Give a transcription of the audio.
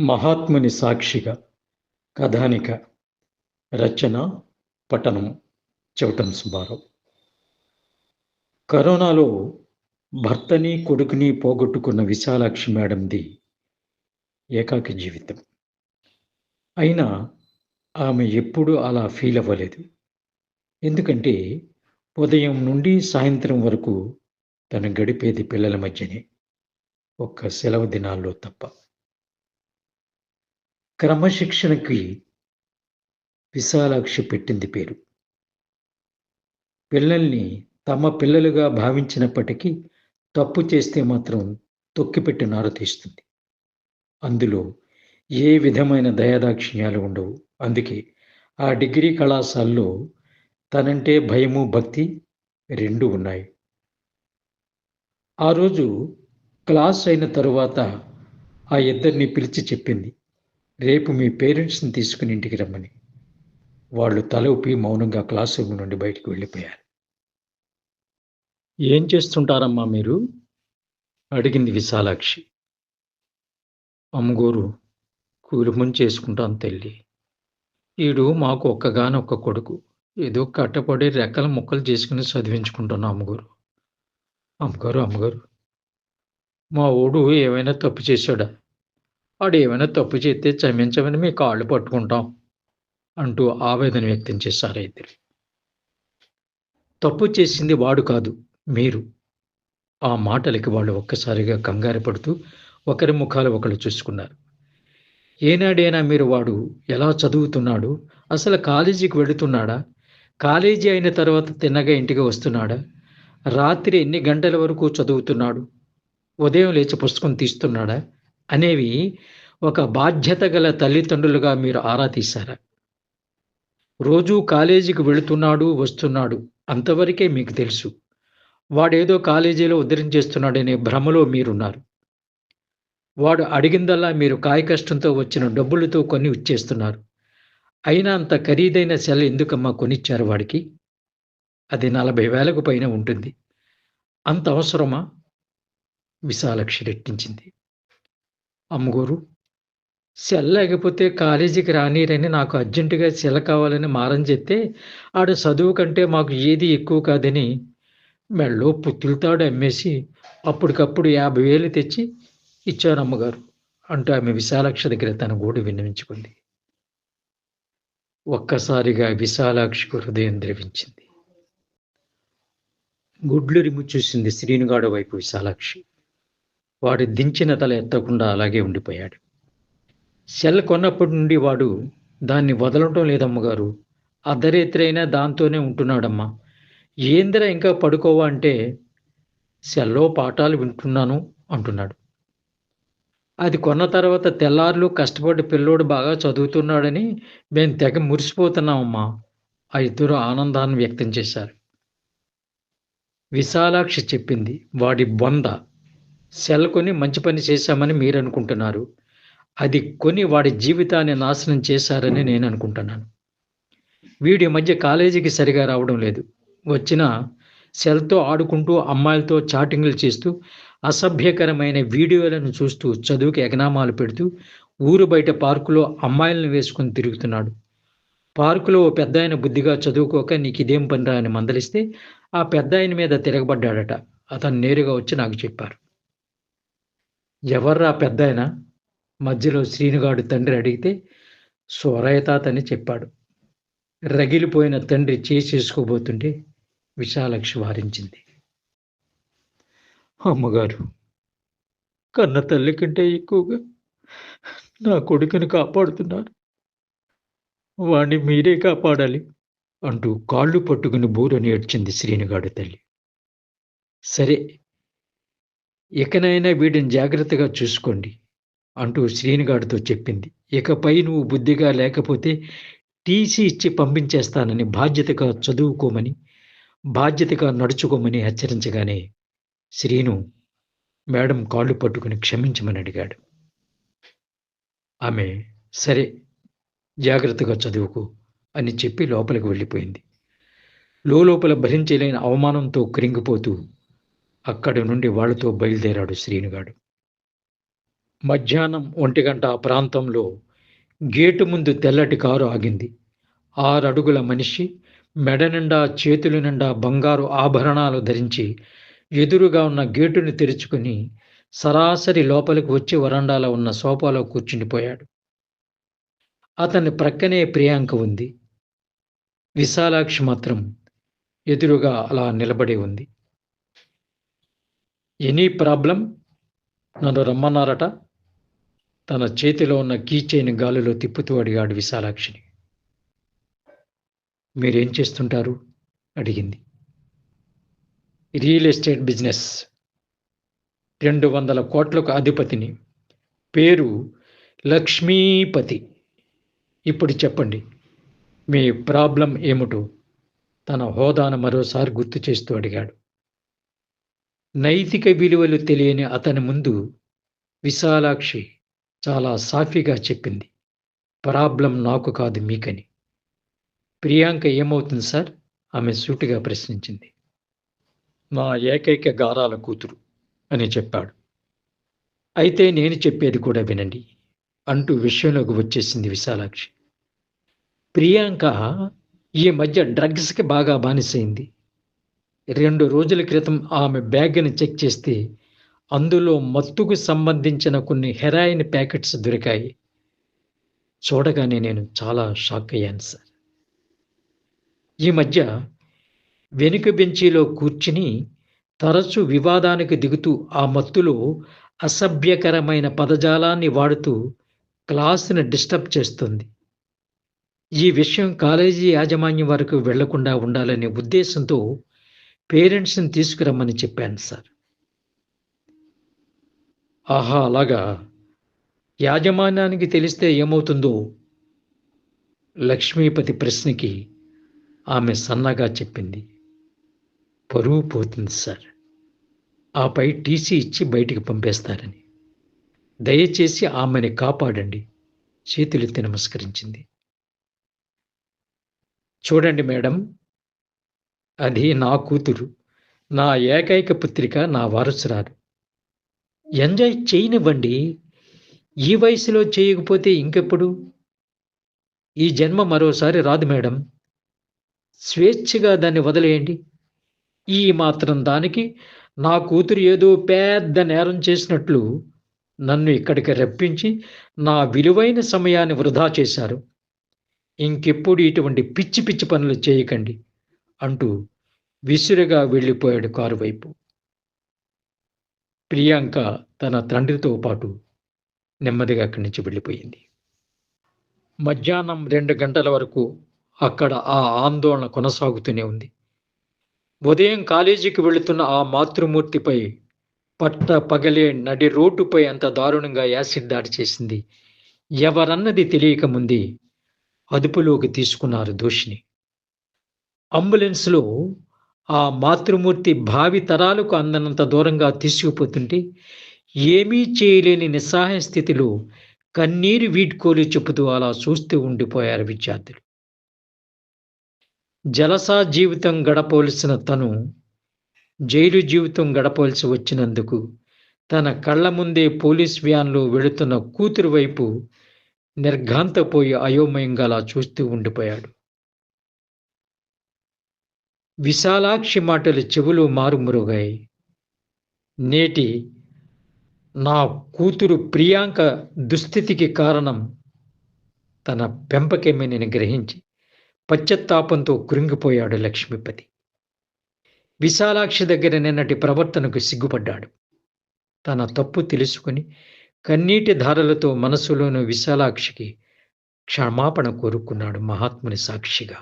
మహాత్ముని సాక్షిగా కథానిక రచన పఠనం చౌటం సుబ్బారావు కరోనాలో భర్తని కొడుకుని పోగొట్టుకున్న విశాలాక్షి మేడంది ఏకాకి జీవితం. అయినా ఆమె ఎప్పుడూ అలా ఫీల్ అవ్వలేదు. ఎందుకంటే ఉదయం నుండి సాయంత్రం వరకు తను గడిపేది పిల్లల మధ్యనే ఒక్క సెలవు దినాల్లో తప్ప. క్రమశిక్షణకి విశాలాక్షి పెట్టింది పేరు. పిల్లల్ని తమ పిల్లలుగా భావించినప్పటికీ తప్పు చేస్తే మాత్రం తొక్కిపెట్టి నారతీస్తుంది అందులో ఏ విధమైన దయాదాక్షిణ్యాలు ఉండవు. అందుకే ఆ డిగ్రీ కళాశాలలో తనంటే భయము భక్తి రెండు ఉన్నాయి. ఆ రోజు క్లాస్ అయిన తరువాత ఆ ఇద్దరిని పిలిచి చెప్పింది రేపు మీ పేరెంట్స్ని తీసుకుని ఇంటికి రమ్మని. వాళ్ళు తల ఊపి మౌనంగా క్లాస్ రూమ్ నుండి బయటకు వెళ్ళిపోయారు. ఏం చేస్తుంటారమ్మా మీరు? అడిగింది విశాలాక్షి. అమ్మగోరు కూలిముని చేసుకుంటాను తల్లి. ఈడు మాకు ఒక్కగానొక్క కొడుకు. ఏదో కట్టపడి రెక్కల ముక్కలు చేసుకుని చదివించుకుంటున్నాం అమ్మగారు. అమ్మగారు అమ్మగారు మా ఓడు ఏమైనా తప్పు చేశాడా? వాడు ఏమైనా తప్పు చేస్తే క్షమించమని మీ కాళ్ళు పట్టుకుంటాం అంటూ ఆవేదన వ్యక్తం చేశారు ఇద్దరు తప్పు చేసింది వాడు కాదు మీరు. ఆ మాటలకి వాళ్ళు ఒక్కసారిగా కంగారు పడుతూ ఒకరి ముఖాలు ఒకరు చూసుకున్నారు. ఏనాడైనా మీరు వాడు ఎలా చదువుతున్నాడు? అసలు కాలేజీకి వెళుతున్నాడా? కాలేజీ అయిన తర్వాత తిన్నగా ఇంటికి వస్తున్నాడా? రాత్రి ఎన్ని గంటల వరకు చదువుతున్నాడు? ఉదయం లేచి పుస్తకం తీస్తున్నాడా? అనేవి ఒక బాధ్యత గల తల్లిదండ్రులుగా మీరు ఆరా తీశారా? రోజూ కాలేజీకి వెళుతున్నాడు వస్తున్నాడు అంతవరకే మీకు తెలుసు. వాడేదో కాలేజీలో ఉద్ధరించేస్తున్నాడనే భ్రమలో మీరున్నారు. వాడు అడిగిందల్లా మీరు కాయ కష్టంతో వచ్చిన డబ్బులతో కొన్ని ఇచ్చేస్తున్నారు. అయినా అంత ఖరీదైన సెల్ ఎందుకమ్మా కొనిచ్చారు వాడికి? అది నలభై వేలకు పైన ఉంటుంది. అంత అవసరమా? విశాలక్షి రెట్టించింది. అమ్మగోరు. సెల్ లేకపోతే కాలేజీకి రానిరని నాకు అర్జెంటుగా సెల కావాలని మారం చెప్తే ఆడ చదువు కంటే మాకు ఏది ఎక్కువ కాదని మెళ్ళో పుత్తులతాడు అమ్మేసి అప్పటికప్పుడు యాభై వేలు తెచ్చి ఇచ్చారు అమ్మగారు. అంటూ ఆమె విశాలాక్ష దగ్గర తన గూడు విన్నవించుకుంది. ఒక్కసారిగా విశాలాక్షికి హృదయం ద్రవించింది. గుడ్లు రిమ్ము చూసింది శ్రీనుగాడు వైపు విశాలాక్షి. వాడు దించిన తల ఎత్తకుండా అలాగే ఉండిపోయాడు. సెల్ కొన్నప్పటి నుండి వాడు దాన్ని వదలటం లేదమ్మగారు అర్ధరేత్రైనా దాంతోనే ఉంటున్నాడమ్మా. ఏందిరా ఇంకా పడుకోవా అంటే సెల్లో పాఠాలు వింటున్నాను అంటున్నాడు. అది కొన్న తర్వాత తెల్లారులు కష్టపడి పిల్లోడు బాగా చదువుతున్నాడని మేము తెగ మురిసిపోతున్నామమ్మా. ఆ ఇద్దరు ఆనందాన్ని వ్యక్తం చేశారు. విశాలాక్షి చెప్పింది వాడి బొంద. సెల్ కొని మంచి పని చేశామని మీరు అనుకుంటున్నారు అది కొని వాడి జీవితాన్ని నాశనం చేశారని నేను అనుకుంటున్నాను వీడి మధ్య కాలేజీకి సరిగా రావడం లేదు. వచ్చిన సెల్తో ఆడుకుంటూ అమ్మాయిలతో చాటింగ్లు చేస్తూ అసభ్యకరమైన వీడియోలను చూస్తూ చదువుకి ఎగనామాలు పెడుతూ ఊరు బయట పార్కులో అమ్మాయిలను వేసుకొని తిరుగుతున్నాడు. పార్కులో ఓ పెద్ద ఆయన బుద్ధిగా చదువుకోక నీకు ఇదేం పనిరా అని మందలిస్తే ఆ పెద్ద ఆయన మీద తిరగబడ్డాడట. అతను నేరుగా వచ్చి నాకు చెప్పారు. ఎవర్రా పెద్ద ఆయన మధ్యలో శ్రీనుగాడు తండ్రి అడిగితే సోరయ్య చెప్పాడు. రగిలిపోయిన తండ్రి చేసేసుకోబోతుంటే విశాలక్షి వారించింది. అమ్మగారు కన్న తల్లి కంటే ఎక్కువగా నా కొడుకుని కాపాడుతున్నారు. వాణ్ణి మీరే కాపాడాలి అంటూ కాళ్ళు పట్టుకుని బూరని ఏడ్చింది శ్రీనుగాడు తల్లి. సరే ఇకనైనా వీడిని జాగ్రత్తగా చూసుకోండి అంటూ శ్రీనుగాడితో చెప్పింది. ఇకపై నువ్వు బుద్ధిగా లేకపోతే టీసీ ఇచ్చి పంపించేస్తానని బాధ్యతగా చదువుకోమని బాధ్యతగా నడుచుకోమని హెచ్చరించగానే శ్రీను మేడం కాళ్ళు పట్టుకుని క్షమించమని అడిగాడు. ఆమె సరే జాగ్రత్తగా చదువుకో అని చెప్పి లోపలికి వెళ్ళిపోయింది. లోపల భరించలేని అవమానంతో కరింగిపోతూ అక్కడి నుండి వాళ్ళతో బయలుదేరాడు శ్రీనుగాడు. మధ్యాహ్నం ఒంటి గంట ఆ ప్రాంతంలో గేటు ముందు తెల్లటి కారు ఆగింది. ఆరడుగుల మనిషి మెడ నిండా చేతుల నిండా బంగారు ఆభరణాలు ధరించి ఎదురుగా ఉన్న గేటుని తెరుచుకుని సరాసరి లోపలికి వచ్చి వరండాలో ఉన్న సోఫాలో కూర్చుండిపోయాడు. అతని ప్రక్కనే ప్రియాంక ఉంది. విశాలాక్షి మాత్రం ఎదురుగా అలా నిలబడి ఉంది. ఎనీ ప్రాబ్లం నన్ను రమ్మన్నారట. తన చేతిలో ఉన్న కీచైన గాలిలో తిప్పుతూ అడిగాడు విశాలాక్షిని. మీరేం చేస్తుంటారు? అడిగింది. రియల్ ఎస్టేట్ బిజినెస్ రెండు వందల కోట్లకు అధిపతిని. పేరు లక్ష్మీపతి. ఇప్పుడు చెప్పండి మీ ప్రాబ్లం ఏమిటో? తన హోదాను మరోసారి గుర్తు చేస్తూ అడిగాడు. నైతిక విలువలు తెలియని అతని ముందు విశాలాక్షి చాలా సాఫీగా చెప్పింది. ప్రాబ్లం నాకు కాదు మీకని. ప్రియాంక ఏమవుతుంది సార్? ఆమె సూటిగా ప్రశ్నించింది. మా ఏకైక గారాల కూతురు అని చెప్పాడు. అయితే నేను చెప్పేది కూడా వినండి అంటూ విషయంలోకి వచ్చేసింది విశాలాక్షి. ప్రియాంక ఈ మధ్య డ్రగ్స్కి బాగా బానిసైంది. రెండు రోజుల క్రితం ఆమె బ్యాగ్ని చెక్ చేస్తే అందులో మత్తుకు సంబంధించిన కొన్ని హెరాయిన్ ప్యాకెట్స్ దొరికాయి. చూడగానే నేను చాలా షాక్ అయ్యాను సార్. ఈ మధ్య వెనుక బెంచీలో కూర్చుని తరచు వివాదానికి దిగుతూ ఆ మత్తులో అసభ్యకరమైన పదజాలాన్ని వాడుతూ క్లాస్ని డిస్టర్బ్ చేస్తుంది. ఈ విషయం కాలేజీ యాజమాన్యం వరకు వెళ్ళకుండా ఉండాలనే ఉద్దేశంతో పేరెంట్స్ని తీసుకురమ్మని చెప్పాను సార్. ఆహా అలాగా. యాజమాన్యానికి తెలిస్తే ఏమవుతుందో లక్ష్మీపతి ప్రశ్నకి ఆమె సన్నగా చెప్పింది. పరువు పోతుంది సార్. ఆపై టీసీ ఇచ్చి బయటికి పంపేస్తారని. దయచేసి ఆమెని కాపాడండి. చేతులెత్తి నమస్కరించింది. చూడండి మేడం అది నా కూతురు. నా ఏకైక పుత్రిక నా వారసురాలు. ఎంజాయ్ చేయనివ్వండి. ఈ వయసులో చేయకపోతే ఇంకెప్పుడు? ఈ జన్మ మరోసారి రాదు మేడం. స్వేచ్ఛగా దాన్ని వదిలేయండి. ఈ మాత్రం దానికి నా కూతురు ఏదో పెద్ద నేరం చేసినట్లు నన్ను ఇక్కడికి రప్పించి నా విలువైన సమయాన్ని వృధా చేశారు. ఇంకెప్పుడు ఇటువంటి పిచ్చి పిచ్చి పనులు చేయకండి. అంటూ విసురుగా వెళ్ళిపోయాడు కారు వైపు ప్రియాంక తన తండ్రితో పాటు నెమ్మదిగా అక్కడి నుంచి వెళ్ళిపోయింది. మధ్యాహ్నం రెండు గంటల వరకు అక్కడ ఆ ఆందోళన కొనసాగుతూనే ఉంది. ఉదయం కాలేజీకి వెళుతున్న ఆ మాతృమూర్తిపై పట్ట పగలే నడి రోడ్డుపై అంత దారుణంగా యాసిడ్ దాడి చేసింది. ఎవరన్నది తెలియక ముందే అదుపులోకి తీసుకున్నారు దోషిని. అంబులెన్స్లో ఆ మాతృమూర్తి భావి తరాలకు అందనంత దూరంగా తీసుకుపోతుంటే ఏమీ చేయలేని నిస్సహాయ స్థితిలో కన్నీరు వీడ్కోలు చెబుతూ అలా చూస్తూ ఉండిపోయారు విద్యార్థులు. జలసా జీవితం గడపవలసిన తను జైలు జీవితం గడపవలసి వచ్చినందుకు తన కళ్ళ ముందే పోలీస్ వ్యాన్లో వెళుతున్న కూతురు వైపు నిర్ఘాంతపోయి అయోమయంగా అలా చూస్తూ ఉండిపోయాడు. విశాలాక్షి మాటలు చెవులు మారుమురుగాయి. నేటి నా కూతురు ప్రియాంక దుస్థితికి కారణం తన పెంపకమేనని గ్రహించి పశ్చత్తాపంతో కృంగిపోయాడు లక్ష్మీపతి. విశాలాక్షి దగ్గర నిన్నటి ప్రవర్తనకు సిగ్గుపడ్డాడు. తన తప్పు తెలుసుకుని కన్నీటి ధారలతో మనసులోని విశాలాక్షికి క్షమాపణ కోరుకున్నాడు మహాత్ముని సాక్షిగా.